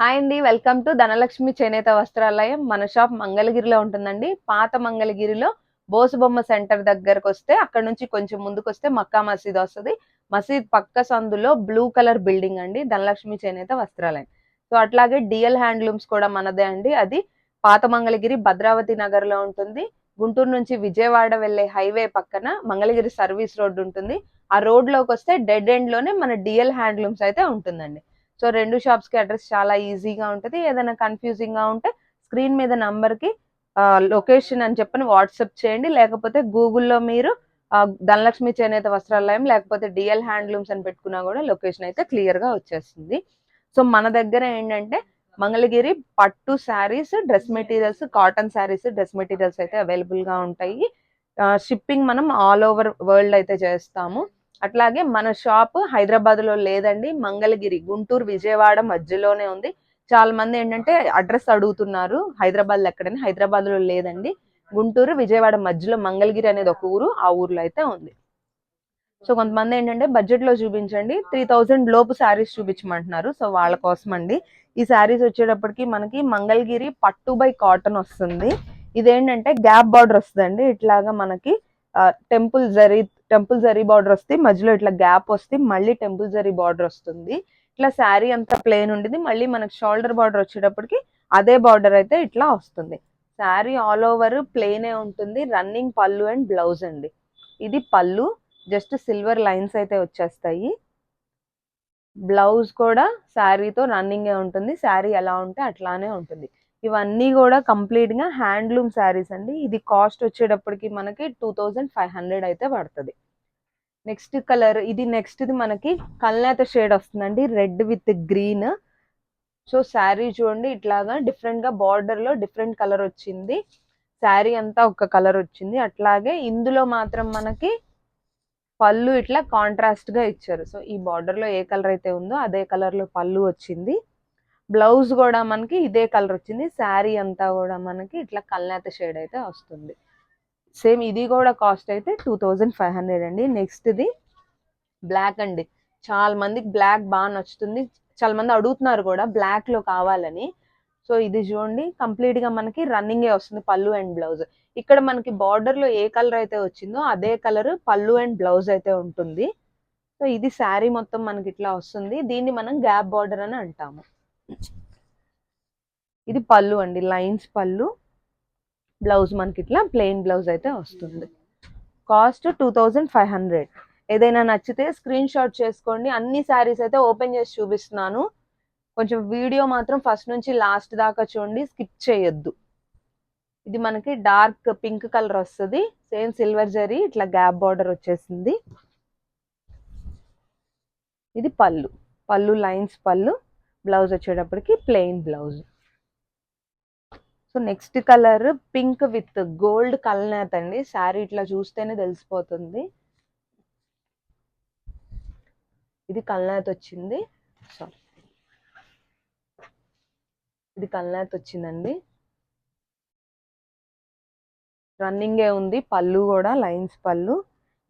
Hi అండి welcome to Dhanalakshmi చేనేత వస్త్రాలయం. మన షాప్ మంగళగిరిలో ఉంటుందండి. పాత మంగళగిరిలో బోసుబొమ్మ సెంటర్ దగ్గరకు వస్తే అక్కడ నుంచి కొంచెం ముందుకు వస్తే మక్కా మసీద్ వస్తుంది. మసీద్ పక్క సందులో బ్లూ కలర్ బిల్డింగ్ అండి ధనలక్ష్మి చేనేత వస్త్రాలయం. సో అట్లాగే డిఎల్ హ్యాండ్లూమ్స్ కూడా మనదే అండి. అది పాత మంగళగిరి భద్రావతి నగర్లో ఉంటుంది. గుంటూరు నుంచి విజయవాడ వెళ్ళే హైవే పక్కన మంగళగిరి సర్వీస్ రోడ్ ఉంటుంది. ఆ రోడ్లోకి వస్తే డెడ్ ఎండ్లోనే మన డిఎల్ హ్యాండ్లూమ్స్ అయితే ఉంటుందండి. సో రెండు షాప్స్కి అడ్రస్ చాలా ఈజీగా ఉంటుంది. ఏదైనా కన్ఫ్యూజింగ్గా ఉంటే స్క్రీన్ మీద నంబర్కి లొకేషన్ అని చెప్పని వాట్సాప్ చేయండి. లేకపోతే గూగుల్లో మీరు ధనలక్ష్మి చేనేత వస్త్రాలయం లేకపోతే డిఎల్ హ్యాండ్లూమ్స్ అని పెట్టుకున్నా కూడా లొకేషన్ అయితే క్లియర్గా వచ్చేస్తుంది. సో మన దగ్గర ఏంటంటే మంగళగిరి పట్టు sarees dress materials cotton sarees dress materials అయితే అవైలబుల్గా ఉంటాయి. షిప్పింగ్ మనం ఆల్ ఓవర్ వరల్డ్ అయితే చేస్తాము. అట్లాగే మన షాప్ హైదరాబాద్లో లేదండి. మంగళగిరి గుంటూరు విజయవాడ మధ్యలోనే ఉంది. చాలా మంది ఏంటంటే అడ్రస్ అడుగుతున్నారు. హైదరాబాద్లో ఎక్కడని హైదరాబాద్లో లేదండి. గుంటూరు విజయవాడ మధ్యలో మంగళగిరి అనేది ఒక ఊరు. ఆ ఊర్లో అయితే ఉంది. సో కొంతమంది ఏంటంటే బడ్జెట్లో చూపించండి. త్రీ థౌజండ్ లోపు శారీస్ చూపించమంటున్నారు. సో వాళ్ళ కోసం అండి ఈ శారీస్ వచ్చేటప్పటికి మనకి మంగళగిరి పట్టు బై కాటన్ వస్తుంది. ఇదేంటంటే గ్యాప్ బార్డర్ వస్తుందండి. ఇట్లాగా మనకి temple zari temple zari border వస్తే మధ్యలో ఇట్లా గ్యాప్ వస్తే మళ్ళీ టెంపుల్ జరీ బార్డర్ వస్తుంది. ఇట్లా శారీ అంతా ప్లెయిన్ ఉంటుంది మళ్ళీ మనకు షోల్డర్ బార్డర్ వచ్చేటప్పటికి అదే బార్డర్ అయితే ఇట్లా వస్తుంది. శారీ ఆల్ ఓవర్ ప్లెయినే ఉంటుంది. రన్నింగ్ పళ్ళు అండ్ బ్లౌజ్ అండి. ఇది పళ్ళు జస్ట్ సిల్వర్ లైన్స్ అయితే వచ్చేస్తాయి. బ్లౌజ్ కూడా శారీతో రన్నింగ్ ఉంటుంది. శారీ ఎలా ఉంటే అట్లానే ఉంటుంది. ఇవన్నీ కూడా కంప్లీట్గా హ్యాండ్లూమ్ శారీస్ అండి. ఇది కాస్ట్ వచ్చేటప్పటికి మనకి టూ థౌజండ్ ఫైవ్ హండ్రెడ్ అయితే పడుతుంది. నెక్స్ట్ కలర్ ఇది నెక్స్ట్ది మనకి కల్నేత షేడ్ వస్తుందండి. Red with green so saree చూడండి ఇట్లాగా డిఫరెంట్గా బార్డర్లో డిఫరెంట్ కలర్ వచ్చింది. శారీ అంతా ఒక కలర్ వచ్చింది. అట్లాగే ఇందులో మాత్రం మనకి పళ్ళు ఇట్లా కాంట్రాస్ట్గా ఇచ్చారు. సో ఈ బార్డర్లో ఏ కలర్ అయితే ఉందో అదే కలర్లో పళ్ళు వచ్చింది. బ్లౌజ్ కూడా మనకి ఇదే కలర్ వచ్చింది. శారీ అంతా కూడా మనకి ఇట్లా కల్నేత షేడ్ అయితే వస్తుంది. సేమ్ ఇది కూడా కాస్ట్ అయితే టూ థౌజండ్ ఫైవ్ హండ్రెడ్ అండి. నెక్స్ట్ది బ్లాక్ అండి. చాలా మందికి బ్లాక్ బాగా నచ్చుతుంది. చాలా మంది అడుగుతున్నారు కూడా బ్లాక్లో కావాలని. సో ఇది చూడండి. కంప్లీట్గా మనకి రన్నింగ్ వస్తుంది పళ్ళు అండ్ బ్లౌజ్ ఇక్కడ మనకి బార్డర్లో ఏ కలర్ అయితే వచ్చిందో అదే కలర్ పళ్ళు అండ్ బ్లౌజ్ అయితే ఉంటుంది. సో ఇది శారీ మొత్తం మనకి ఇట్లా వస్తుంది. దీన్ని మనం గ్యాప్ బార్డర్ అని అంటాము. ఇది పళ్ళు అండి లైన్స్ పళ్ళు. బ్లౌజ్ మనకి ఇట్లా ప్లెయిన్ బ్లౌజ్ అయితే వస్తుంది. Cost two thousand five hundred. ఏదైనా నచ్చితే స్క్రీన్ షాట్ చేసుకోండి. అన్ని శారీస్ అయితే ఓపెన్ చేసి చూపిస్తున్నాను. కొంచెం వీడియో మాత్రం ఫస్ట్ నుంచి లాస్ట్ దాకా చూడండి స్కిప్ చేయొద్దు. ఇది మనకి డార్క్ పింక్ కలర్ వస్తుంది. సేమ్ సిల్వర్ జరీ ఇట్లా గ్యాప్ బార్డర్ వచ్చేసింది. ఇది పళ్ళు పళ్ళు లైన్స్ పళ్ళు. బ్లౌజ్ వచ్చేటప్పటికి plain blouse. So next colour pink with gold kalneta అండి. శారీ ఇట్లా చూస్తేనే తెలిసిపోతుంది. ఇది కల్నేత్ వచ్చింది. సారీ ఇది కల్నేత్ వచ్చిందండి. రన్నింగే ఉంది. పళ్ళు కూడా లైన్స్ పళ్ళు.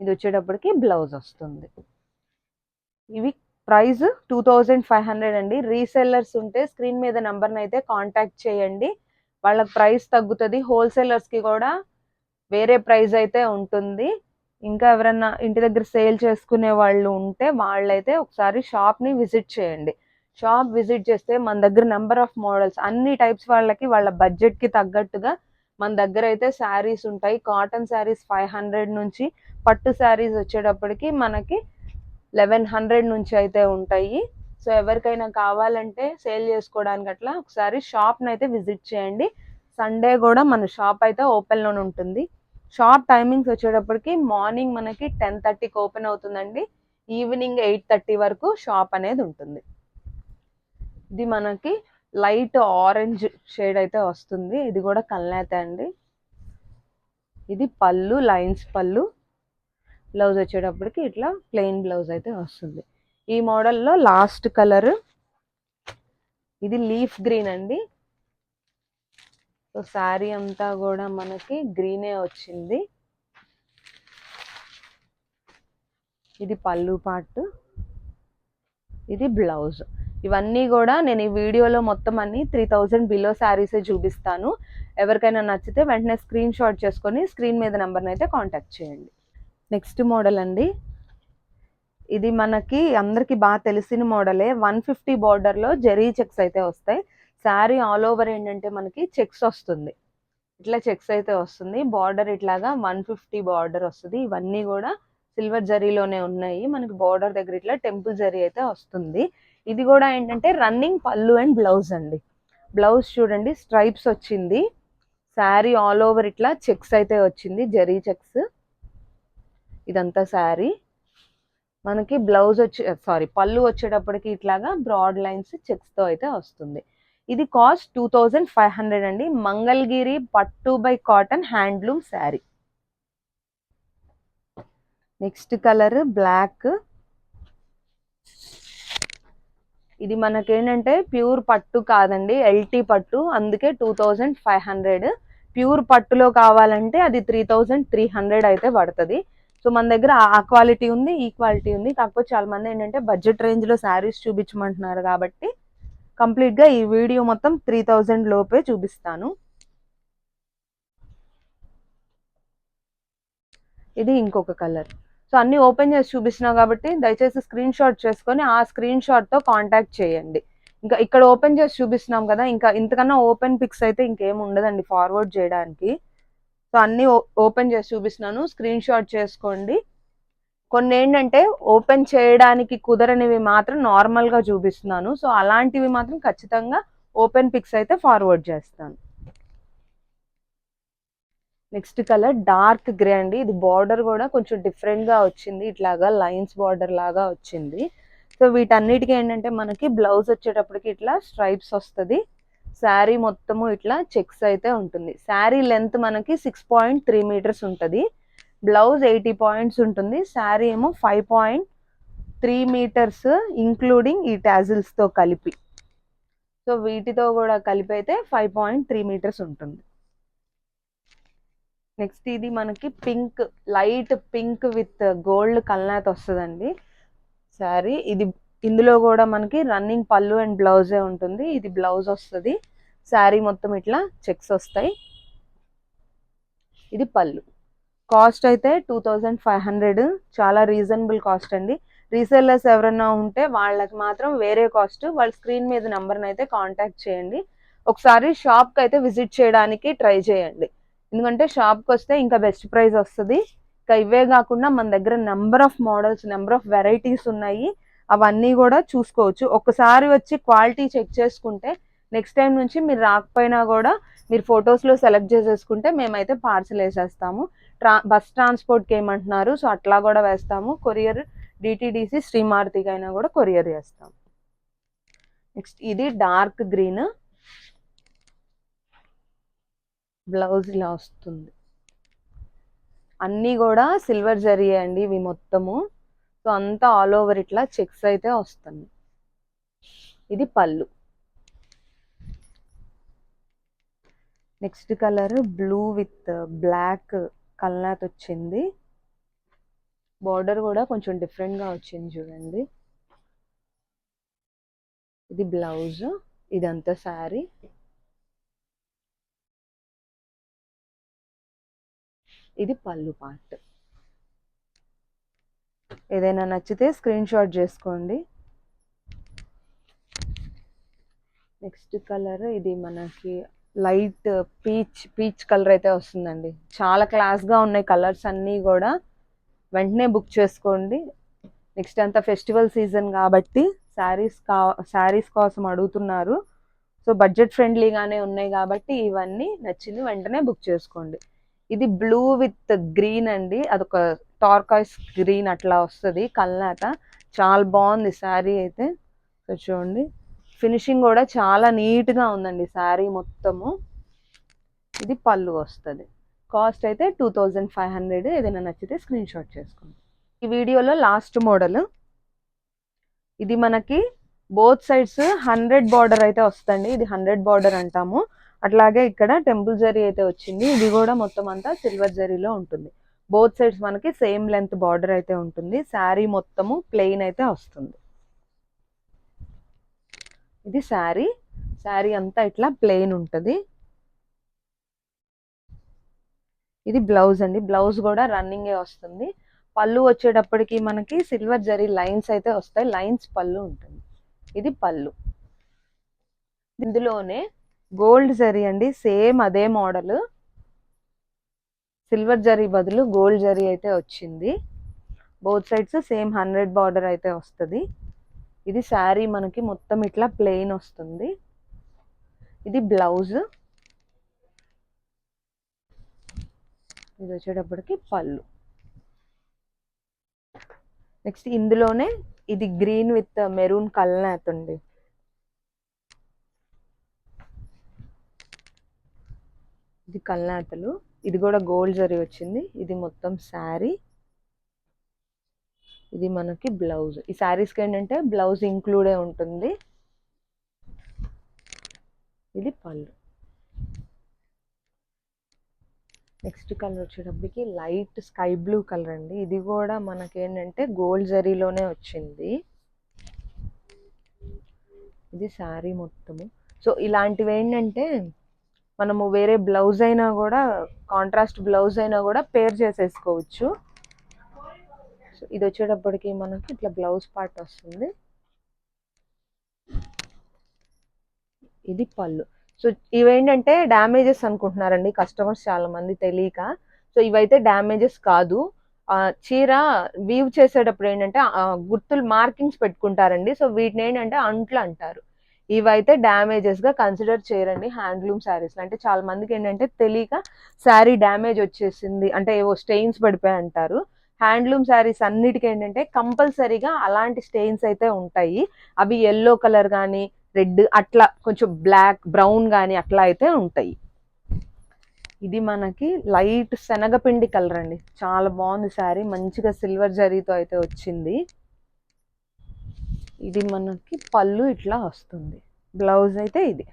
ఇది వచ్చేటప్పటికి బ్లౌజ్ వస్తుంది. ఇవి price two thousand five hundred అండి. రీసెల్లర్స్ ఉంటే స్క్రీన్ మీద నెంబర్ని అయితే కాంటాక్ట్ చేయండి. వాళ్ళకి ప్రైస్ తగ్గుతుంది. హోల్సేలర్స్కి కూడా వేరే ప్రైస్ అయితే ఉంటుంది. ఇంకా ఎవరన్నా ఇంటి దగ్గర సేల్ చేసుకునే వాళ్ళు ఉంటే వాళ్ళైతే ఒకసారి షాప్ని విజిట్ చేయండి. షాప్ విజిట్ చేస్తే మన దగ్గర నెంబర్ ఆఫ్ మోడల్స్ అన్ని టైప్స్ వాళ్ళకి వాళ్ళ బడ్జెట్కి తగ్గట్టుగా మన దగ్గర అయితే శారీస్ ఉంటాయి. కాటన్ శారీస్ ఫైవ్ హండ్రెడ్ నుంచి పట్టు శారీస్ వచ్చేటప్పటికి మనకి లెవెన్ హండ్రెడ్ నుంచి అయితే ఉంటాయి. సో ఎవరికైనా కావాలంటే సేల్ చేసుకోవడానికి అట్లా ఒకసారి షాప్ని అయితే విజిట్ చేయండి. సండే కూడా మన షాప్ అయితే ఓపెన్లోనే ఉంటుంది. షాప్ టైమింగ్స్ వచ్చేటప్పటికి మార్నింగ్ మనకి టెన్ థర్టీకి ఓపెన్ అవుతుందండి. ఈవినింగ్ ఎయిట్ థర్టీ వరకు షాప్ అనేది ఉంటుంది. ఇది మనకి లైట్ ఆరెంజ్ షేడ్ అయితే వస్తుంది. ఇది కూడా కల్నేత అండి. ఇది పళ్ళు లైన్స్ పళ్ళు. బ్లౌజ్ వచ్చేటప్పటికి ఇట్లా ప్లెయిన్ బ్లౌజ్ అయితే వస్తుంది. ఈ మోడల్లో లాస్ట్ కలర్ ఇది లీఫ్ గ్రీన్ అండి. సో శారీ అంతా కూడా మనకి గ్రీనే వచ్చింది. ఇది పళ్ళు పార్ట్ ఇది బ్లౌజ్ ఇవన్నీ కూడా నేను ఈ వీడియోలో మొత్తం అన్ని త్రీ థౌజండ్ బిలో శారీసే చూపిస్తాను. ఎవరికైనా నచ్చితే వెంటనే స్క్రీన్ షాట్ చేసుకొని స్క్రీన్ మీద నెంబర్ని అయితే కాంటాక్ట్ చేయండి. నెక్స్ట్ మోడల్ అండి. ఇది మనకి అందరికి బాగా తెలిసిన మోడలే. వన్ ఫిఫ్టీ బార్డర్లో జెరీ చెక్స్ అయితే వస్తాయి. శారీ ఆల్ ఓవర్ ఏంటంటే మనకి చెక్స్ వస్తుంది. ఇట్లా చెక్స్ అయితే వస్తుంది. బార్డర్ ఇట్లాగా వన్ ఫిఫ్టీ బార్డర్ వస్తుంది. ఇవన్నీ కూడా సిల్వర్ జరీలోనే ఉన్నాయి. మనకి బార్డర్ దగ్గర ఇట్లా టెంపుల్ జరీ అయితే వస్తుంది. ఇది కూడా ఏంటంటే రన్నింగ్ పళ్ళు అండ్ బ్లౌజ్ అండి. బ్లౌజ్ చూడండి స్ట్రైప్స్ వచ్చింది. శారీ ఆల్ ఓవర్ ఇట్లా చెక్స్ అయితే వచ్చింది. జరీ చెక్స్. ఇదంతా శారీ. మనకి బ్లౌజ్ వచ్చి సారీ పళ్ళు వచ్చేటప్పటికి ఇట్లాగా బ్రాడ్ లైన్స్ చెక్స్తో అయితే వస్తుంది. ఇది cost two thousand five hundred అండి. మంగళగిరి పట్టు by cotton handloom sari. Next colour black. ఇది మనకేంటంటే ప్యూర్ పట్టు కాదండి ఎల్టీ పట్టు. అందుకే two thousand five hundred. Pure పట్టులో కావాలంటే అది త్రీ థౌజండ్ త్రీ హండ్రెడ్ అయితే పడుతుంది. సో మన దగ్గర ఆ క్వాలిటీ ఉంది ఈ క్వాలిటీ ఉంది. కాకపోతే చాలా మంది ఏంటంటే బడ్జెట్ రేంజ్లో శారీస్ చూపించమంటున్నారు కాబట్టి కంప్లీట్గా ఈ వీడియో మొత్తం త్రీ థౌజండ్ లోపే చూపిస్తాను. ఇది ఇంకొక కలర్ సో అన్ని ఓపెన్ చేసి చూపిస్తున్నావు కాబట్టి దయచేసి స్క్రీన్ షాట్ చేసుకొని ఆ స్క్రీన్ షాట్తో కాంటాక్ట్ చేయండి. ఇంకా ఇక్కడ ఓపెన్ చేసి చూపిస్తున్నాం కదా ఇంకా ఇంతకన్నా ఓపెన్ పిక్స్ అయితే ఇంకేం ఉండదండి ఫార్వర్డ్ చేయడానికి. సో అన్ని ఓపెన్ చేసి చూపిస్తున్నాను. స్క్రీన్ షాట్ చేసుకోండి. కొన్ని ఏంటంటే ఓపెన్ చేయడానికి కుదరనివి మాత్రం నార్మల్గా చూపిస్తున్నాను. సో అలాంటివి మాత్రం ఖచ్చితంగా ఓపెన్ పిక్స్ అయితే ఫార్వర్డ్ చేస్తాను. నెక్స్ట్ కలర్ డార్క్ గ్రే అండి. ఇది బార్డర్ కూడా కొంచెం డిఫరెంట్గా వచ్చింది. ఇట్లాగా లైన్స్ బార్డర్ లాగా వచ్చింది. సో వీటన్నిటికీ ఏంటంటే మనకి బ్లౌజ్ వచ్చేటప్పటికి ఇట్లా స్ట్రైప్స్ వస్తుంది. శారీ మొత్తము ఇట్లా చెక్స్ అయితే ఉంటుంది. శారీ లెంత్ మనకి సిక్స్ పాయింట్ త్రీ మీటర్స్ ఉంటుంది. బ్లౌజ్ ఎయిటీ పాయింట్స్ ఉంటుంది. శారీ ఏమో five point three metres including ఈ టాజిల్స్తో కలిపి. సో వీటితో కూడా కలిపి అయితే ఫైవ్ పాయింట్ త్రీ మీటర్స్ ఉంటుంది. నెక్స్ట్ ఇది మనకి pink light pink with gold కల్నాత్ వస్తుందండి. శారీ ఇది ఇందులో కూడా మనకి రన్నింగ్ పళ్ళు అండ్ బ్లౌజే ఉంటుంది. ఇది బ్లౌజ్ వస్తుంది. శారీ మొత్తం ఇట్లా చెక్స్ వస్తాయి. ఇది పళ్ళు. కాస్ట్ అయితే టూ థౌజండ్ ఫైవ్ హండ్రెడ్. చాలా రీజనబుల్ కాస్ట్ అండి. రీసెల్లర్స్ ఎవరైనా ఉంటే వాళ్ళకి మాత్రం వేరే కాస్ట్. వాళ్ళ స్క్రీన్ మీద నెంబర్ని అయితే కాంటాక్ట్ చేయండి. ఒకసారి షాప్కి అయితే విజిట్ చేయడానికి ట్రై చేయండి. ఎందుకంటే షాప్కి వస్తే ఇంకా బెస్ట్ ప్రైస్ వస్తుంది. ఇంకా ఇవే కాకుండా మన దగ్గర number of models number of varieties ఉన్నాయి. అవన్నీ కూడా చూసుకోవచ్చు. ఒకసారి వచ్చి క్వాలిటీ చెక్ చేసుకుంటే నెక్స్ట్ టైం నుంచి మీరు రాకపోయినా కూడా మీరు ఫొటోస్లో సెలెక్ట్ చేసేసుకుంటే మేమైతే పార్సల్ వేసేస్తాము. ట్రా బస్ ట్రాన్స్పోర్ట్కి ఏమంటున్నారు సో అట్లా కూడా వేస్తాము. కొరియర్ డిటీడీసీ శ్రీమారుతికి అయినా కూడా కొరియర్ చేస్తాము. నెక్స్ట్ ఇది డార్క్ గ్రీన్. బ్లౌజ్ ఇలా వస్తుంది. అన్నీ కూడా సిల్వర్ జరీ అండి ఇవి మొత్తము. సో అంతా ఆల్ ఓవర్ ఇట్లా చెక్స్ అయితే వస్తుంది. ఇది పళ్ళు. Next colour blue with black కల్నాత్ వచ్చింది. బార్డర్ కూడా కొంచెం డిఫరెంట్గా వచ్చింది చూడండి. ఇది బ్లౌజ్ ఇదంతా శారీ. ఇది పళ్ళు పార్ట్. ఏదైనా నచ్చితే స్క్రీన్ షాట్ చేసుకోండి. నెక్స్ట్ కలర్ ఇది మనకి లైట్ పీచ్ పీచ్ కలర్ అయితే వస్తుందండి. చాలా క్లాస్గా ఉన్నాయి కలర్స్ అన్నీ కూడా. వెంటనే బుక్ చేసుకోండి. నెక్స్ట్ అంతా ఫెస్టివల్ సీజన్ కాబట్టి శారీస్ కా శారీస్ కోసం అడుగుతున్నారు. సో బడ్జెట్ ఫ్రెండ్లీగానే ఉన్నాయి కాబట్టి ఇవన్నీ నచ్చింది వెంటనే బుక్ చేసుకోండి. ఇది బ్లూ విత్ గ్రీన్ అండి. అదొక టార్కాయిస్ గ్రీన్ అట్లా వస్తుంది కల్నాత. చాలా బాగుంది శారీ అయితే. సో చూడండి. ఫినిషింగ్ కూడా చాలా నీట్గా ఉందండి శారీ మొత్తము. ఇది పళ్ళు వస్తుంది. కాస్ట్ అయితే టూ థౌజండ్ ఫైవ్ హండ్రెడ్ ఏదైనా నచ్చితే స్క్రీన్ షాట్ చేసుకోండి. ఈ వీడియోలో లాస్ట్ మోడల్ ఇది మనకి బోత్ సైడ్స్ హండ్రెడ్ బార్డర్ అయితే వస్తుంది ఇది హండ్రెడ్ బార్డర్ అంటాము. అట్లాగే ఇక్కడ టెంపుల్ జరీ అయితే వచ్చింది. ఇది కూడా మొత్తం అంతా సిల్వర్ జరీలో ఉంటుంది. బోత్ సైడ్స్ మనకి సేమ్ లెంత్ బార్డర్ అయితే ఉంటుంది. శారీ మొత్తము ప్లెయిన్ అయితే వస్తుంది. ఇది శారీ. శారీ అంతా ఇట్లా ప్లెయిన్ ఉంటుంది. ఇది బ్లౌజ్ అండి. బ్లౌజ్ కూడా రన్నింగే వస్తుంది. పళ్ళు వచ్చేటప్పటికి మనకి సిల్వర్ జరీ లైన్స్ అయితే వస్తాయి. లైన్స్ పళ్ళు ఉంటుంది. ఇది పళ్ళు. ఇందులోనే గోల్డ్ జరీ అండి సేమ్ అదే మోడల్. సిల్వర్ జరీ బదులు గోల్డ్ జరీ అయితే వచ్చింది. Both sides same hundred border అయితే వస్తుంది. ఇది శారీ మనకి మొత్తం ఇట్లా ప్లెయిన్ వస్తుంది. ఇది బ్లౌజ్. ఇది వచ్చేటప్పటికి పళ్ళు. నెక్స్ట్ ఇందులోనే ఇది గ్రీన్ విత్ మెరూన్ కల్నాత్ అండి. ఇది కల్నాతలు. ఇది కూడా గోల్డ్ జరీ వచ్చింది. ఇది మొత్తం శారీ. ఇది మనకి బ్లౌజ్. ఈ శారీస్కి ఏంటంటే బ్లౌజ్ ఇంక్లూడే ఉంటుంది. ఇది పళ్ళు. నెక్స్ట్ కలర్ వచ్చేటప్పటికి లైట్ స్కై బ్లూ కలర్ అండి. ఇది కూడా మనకేంటంటే గోల్డ్ జరీలోనే వచ్చింది. ఇది శారీ మొత్తము. సో ఇలాంటివి ఏంటంటే మనము వేరే బ్లౌజ్ అయినా కూడా కాంట్రాస్ట్ బ్లౌజ్ అయినా కూడా పేర్ చేసేసుకోవచ్చు. సో ఇది వచ్చేటప్పటికి మనకి ఇట్లా బ్లౌజ్ పార్ట్ వస్తుంది. ఇది పళ్ళు. సో ఇవేంటంటే డ్యామేజెస్ అనుకుంటున్నారండి కస్టమర్స్ చాలా మంది తెలియక. సో ఇవైతే డ్యామేజెస్ కాదు. ఆ, చీర వీవ్ చేసేటప్పుడు ఏంటంటే ఆ, గుర్తులు మార్కింగ్స్ పెట్టుకుంటారండి. సో వీటిని ఏంటంటే అంట్లు అంటారు. ఇవైతే డ్యామేజెస్గా కన్సిడర్ చేయరండి హ్యాండ్లూమ్ శారీస్ అంటే చాలా మందికి ఏంటంటే తెలియక శారీ డ్యామేజ్ వచ్చేసింది. అంటే ఏవో స్టెయిన్స్ పడిపోయి అంటారు. హ్యాండ్లూమ్ శారీస్ అన్నిటికీ ఏంటంటే కంపల్సరీగా అలాంటి స్టెయిన్స్ అయితే ఉంటాయి. అవి ఎల్లో కలర్ కానీ రెడ్ అట్లా కొంచెం బ్లాక్ బ్రౌన్ కానీ అట్లా అయితే ఉంటాయి. ఇది మనకి లైట్ శనగపిండి కలర్ అండి. చాలా బాగుంది శారీ మంచిగా సిల్వర్ జరీతో అయితే వచ్చింది. ఇది మనకి పళ్ళు ఇట్లా వస్తుంది. బ్లౌజ్ అయితే ఇది.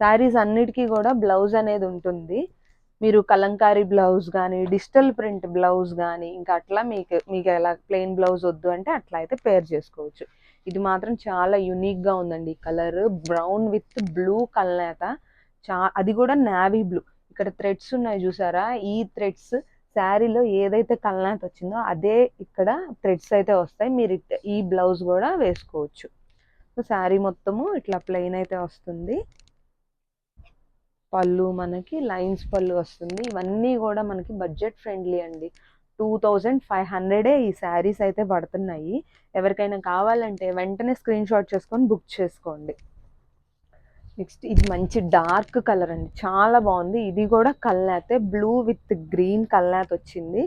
శారీస్ అన్నిటికీ కూడా బ్లౌజ్ అనేది ఉంటుంది. మీరు కలంకారీ బ్లౌజ్ కానీ డిజిటల్ ప్రింట్ బ్లౌజ్ కానీ ఇంకా అట్లా మీకు మీకు ఎలా ప్లెయిన్ బ్లౌజ్ వద్దు అంటే అట్లా అయితే పేర్ చేసుకోవచ్చు. ఇది మాత్రం చాలా యునిక్గా ఉందండి. ఈ కలర్ బ్రౌన్ విత్ బ్లూ కలనేత. చా అది కూడా నావీ బ్లూ ఇక్కడ థ్రెడ్స్ ఉన్నాయి చూసారా? ఈ థ్రెడ్స్ శారీలో ఏదైతే కలనేత వచ్చిందో అదే ఇక్కడ థ్రెడ్స్ అయితే వస్తాయి. మీరు ఈ బ్లౌజ్ కూడా వేసుకోవచ్చు. సో శారీ మొత్తము ఇట్లా ప్లెయిన్ అయితే వస్తుంది. పళ్ళు మనకి లైన్స్ పళ్ళు వస్తుంది. ఇవన్నీ కూడా మనకి బడ్జెట్ ఫ్రెండ్లీ అండి. టూ థౌజండ్ ఫైవ్ హండ్రెడే ఈ శారీస్ అయితే పడుతున్నాయి. ఎవరికైనా కావాలంటే వెంటనే స్క్రీన్ షాట్ చేసుకొని బుక్ చేసుకోండి. నెక్స్ట్ ఇది మంచి డార్క్ కలర్ అండి. చాలా బాగుంది. ఇది కూడా కల్లాతే బ్లూ విత్ గ్రీన్ కల్నాత్ వచ్చింది.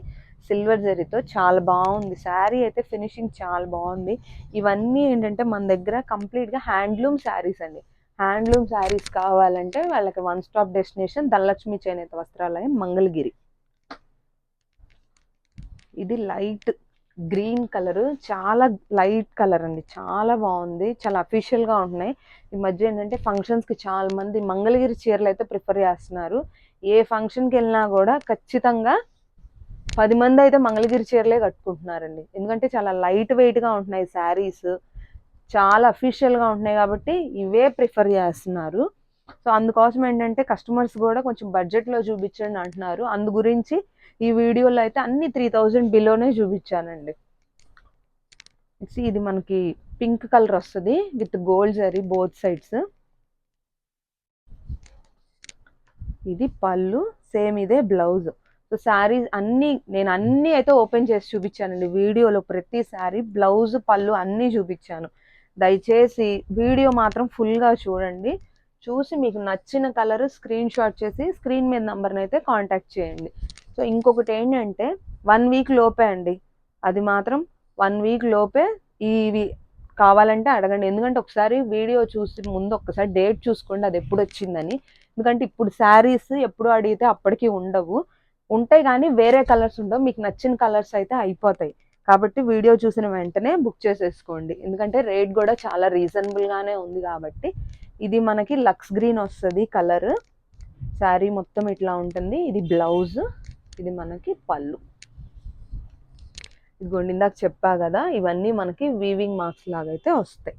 సిల్వర్ జరీతో చాలా బాగుంది. శారీ అయితే ఫినిషింగ్ చాలా బాగుంది. ఇవన్నీ ఏంటంటే మన దగ్గర కంప్లీట్గా హ్యాండ్లూమ్ శారీస్ అండి. హ్యాండ్లూమ్ శారీస్ కావాలంటే వాళ్ళకి వన్ స్టాప్ డెస్టినేషన్ ధనలక్ష్మి చేనేత వస్త్రాలయం మంగళగిరి. ఇది లైట్ గ్రీన్ కలర్. చాలా లైట్ కలర్ అండి. చాలా బాగుంది. చాలా అఫీషియల్గా ఉంటున్నాయి. ఈ మధ్య ఏంటంటే ఫంక్షన్స్కి చాలా మంది మంగళగిరి చీరలు అయితే ప్రిఫర్ చేస్తున్నారు. ఏ ఫంక్షన్కి వెళ్ళినా కూడా ఖచ్చితంగా పది మంది అయితే మంగళగిరి చీరలే కట్టుకుంటున్నారండి. ఎందుకంటే చాలా లైట్ వెయిట్గా ఉంటున్నాయి శారీస్ చాలా అఫీషియల్గా ఉంటున్నాయి కాబట్టి ఇవే ప్రిఫర్ చేస్తున్నారు. సో అందుకోసం ఏంటంటే కస్టమర్స్ కూడా కొంచెం బడ్జెట్లో చూపించండి అంటున్నారు. అందు గురించి ఈ వీడియోలో అయితే అన్ని త్రీ థౌజండ్ బిలోనే చూపించానండి. సి ఇది మనకి పింక్ కలర్ వస్తుంది with gold zari both sides. ఇది పళ్ళు సేమ్ ఇదే బ్లౌజ్. సో శారీస్ అన్నీ నేను అన్నీ అయితే ఓపెన్ చేసి చూపించానండి. వీడియోలో ప్రతి శారీ బ్లౌజ్ పళ్ళు అన్నీ చూపించాను. దయచేసి వీడియో మాత్రం ఫుల్గా చూడండి. చూసి మీకు నచ్చిన కలర్ స్క్రీన్ షాట్ చేసి స్క్రీన్ మీద నెంబర్ని అయితే కాంటాక్ట్ చేయండి. సో ఇంకొకటి ఏంటంటే వన్ వీక్ లోపే అండి. అది మాత్రం వన్ వీక్ లోపే ఇవి కావాలంటే అడగండి. ఎందుకంటే ఒకసారి వీడియో చూసి ముందు ఒక్కసారి డేట్ చూసుకోండి అది ఎప్పుడు వచ్చిందని. ఎందుకంటే ఇప్పుడు శారీస్ ఎప్పుడు అడిగితే అప్పటికి ఉండవు. ఉంటాయి కానీ వేరే కలర్స్ ఉండవు. మీకు నచ్చిన కలర్స్ అయితే అయిపోతాయి. కాబట్టి వీడియో చూసిన వెంటనే బుక్ చేసేసుకోండి. ఎందుకంటే రేట్ కూడా చాలా రీజనబుల్గానే ఉంది కాబట్టి ఇది మనకి లక్స్ గ్రీన్ వస్తుంది కలర్. శారీ మొత్తం ఇట్లా ఉంటుంది. ఇది బ్లౌజ్. ఇది మనకి పళ్ళు. ఇదిగోండి ఇందాక చెప్పా కదా ఇవన్నీ మనకి వీవింగ్ మార్క్స్ లాగా అయితే వస్తాయి.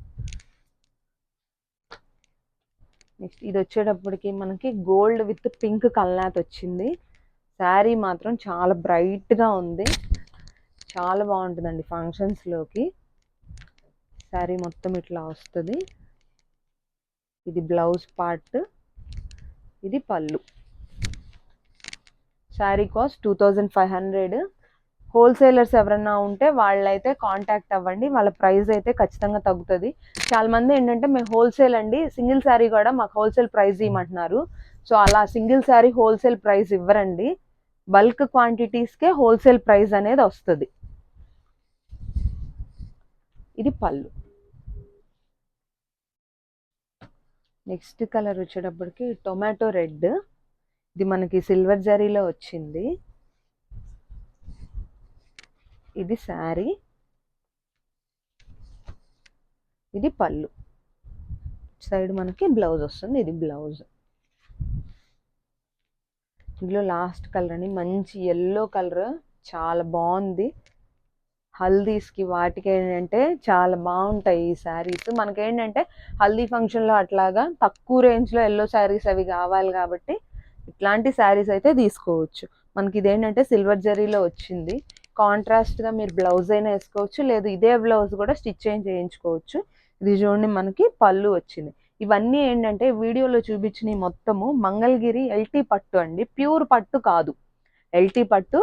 నెక్స్ట్ ఇది వచ్చేటప్పటికి మనకి గోల్డ్ విత్ పింక్ కల్నాత్ వచ్చింది. శారీ మాత్రం చాలా బ్రైట్గా ఉంది. చాలా బాగుంటుందండి ఫంక్షన్స్లోకి శారీ మొత్తం ఇట్లా వస్తుంది. ఇది బ్లౌజ్ పార్ట్ ఇది పళ్ళు. Sari cost two thousand five hundred wholesalers ఎవరన్నా ఉంటే వాళ్ళైతే కాంటాక్ట్ అవ్వండి. వాళ్ళ ప్రైస్ అయితే ఖచ్చితంగా తగ్గుతుంది. చాలామంది ఏంటంటే మేము హోల్సేల్ అండి. సింగిల్ శారీ కూడా మాకు హోల్సేల్ ప్రైస్ ఇవ్వమంటున్నారు. సో అలా సింగిల్ శారీ హోల్సేల్ ప్రైస్ ఇవ్వరండి. బల్క్ క్వాంటిటీస్కే హోల్సేల్ ప్రైస్ అనేది వస్తుంది. ఇది పళ్ళు. నెక్స్ట్ కలర్ వచ్చేటప్పటికి టొమాటో రెడ్. ఇది మనకి సిల్వర్ జరీలో వచ్చింది. ఇది శారీ. ఇది పళ్ళు. సైడ్ మనకి బ్లౌజ్ వస్తుంది. ఇది బ్లౌజ్. ఇందులో లాస్ట్ కలర్ అని మంచి ఎల్లో కలర్. చాలా బాగుంది. హల్దీస్కి వాటికి ఏంటంటే చాలా బాగుంటాయి ఈ శారీస్. మనకేంటంటే హల్దీ ఫంక్షన్లో అట్లాగా తక్కువ రేంజ్లో ఎల్లో శారీస్ అవి కావాలి కాబట్టి ఇట్లాంటి శారీస్ అయితే తీసుకోవచ్చు. మనకి ఇదేంటంటే సిల్వర్ జరీలో వచ్చింది. కాంట్రాస్ట్గా మీరు బ్లౌజ్ అయినా వేసుకోవచ్చు లేదు ఇదే బ్లౌజ్ కూడా స్టిచ్ చేంజ్ చేయించుకోవచ్చు. ఇది చూడండి మనకి పళ్ళు వచ్చింది. ఇవన్నీ ఏంటంటే వీడియోలో చూపించిన మొత్తము మంగళగిరి ఎల్టీ పట్టు అండి. ప్యూర్ పట్టు కాదు. ఎల్టీ పట్టు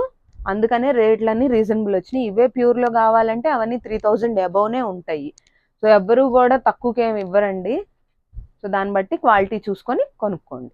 అందుకనే రేట్లన్నీ రీజనబుల్ వచ్చినాయి. ఇవే ప్యూర్లో కావాలంటే అవన్నీ త్రీ థౌజండ్ అబౌనే ఉంటాయి. సో ఎవ్వరూ కూడా తక్కువకి ఏమి ఇవ్వరండి. సో దాన్ని బట్టి క్వాలిటీ చూసుకొని కొనుక్కోండి.